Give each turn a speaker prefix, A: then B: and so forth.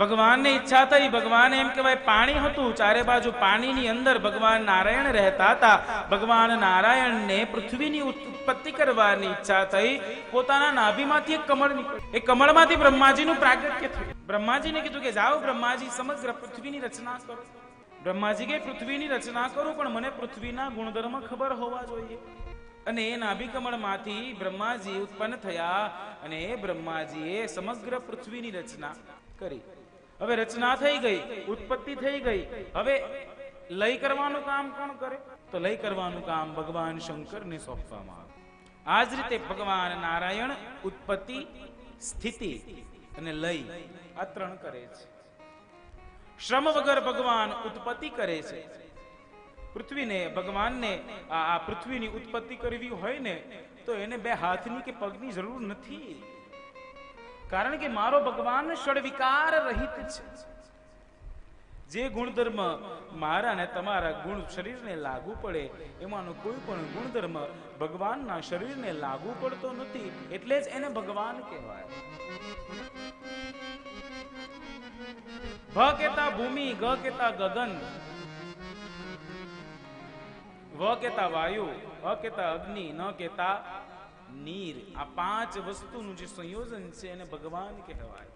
A: ભગવાનને ઈચ્છા થઈ, ભગવાન એમ કહેવાય, પાણી હતું, ચારે બાજુ પાણીની અંદર ભગવાન નારાયણ રહેતા હતા. ભગવાન નારાયણને પૃથ્વીની ઉત્પત્તિ કરવાની ઈચ્છા થઈ. પોતાના નાભીમાંથી એક કમળ નીકળ્યું એ કમળમાંથી બ્રહ્માજીનું પ્રાગટ્ય થયું. બ્રહ્માજીને કીધું કે જાઓ બ્રહ્માજી, સમગ્ર પૃથ્વીની રચના કરો. બ્રહ્માજી કે પૃથ્વીની રચના કરો, પણ મને પૃથ્વીના ગુણધર્મ ખબર હોવા જોઈએ. અને એ નાભિકમળમાંથી બ્રહ્માજી ઉત્પન્ન થયા અને એ બ્રહ્માજીએ સમગ્ર પૃથ્વીની રચના કરી. હવે રચના થઈ ગઈ, ઉત્પત્તિ થઈ ગઈ. હવે લય કરવાનું કામ કોણ કરે? તો લય કરવાનું કામ ભગવાન શંકરને સોંપવામાં આવે. આ જ રીતે ભગવાન નારાયણ ઉત્પત્તિ, સ્થિતિ અને લય આ ત્રણ કરે છે. શ્રમ વગર ભગવાન ઉત્પત્તિ કરે છે. પૃથ્વીને, ભગવાનને, આ પૃથ્વીની ઉત્પત્તિ કરવી હોય ને, તો એને બે હાથની કે પગની જરૂર નથી. કારણ કે મારો ભગવાન ષડવિકાર રહિત છે. જે ગુણધર્મ મારા ને તમારા ગુણ શરીરને લાગુ પડે, એમાંનો કોઈ પણ ગુણધર્મ ભગવાનના શરીરને લાગુ પડતો નથી, એટલે જ એને ભગવાન કહેવાય. ભ કેતા ભૂમિ, ગ કેતા ગગન વ કેતા વાયુ અ કેતા અગ્નિ ન કેતા નીર આ પાંચ વસ્તુનું જે સંયોજન છે એને ભગવાન કહેવાય.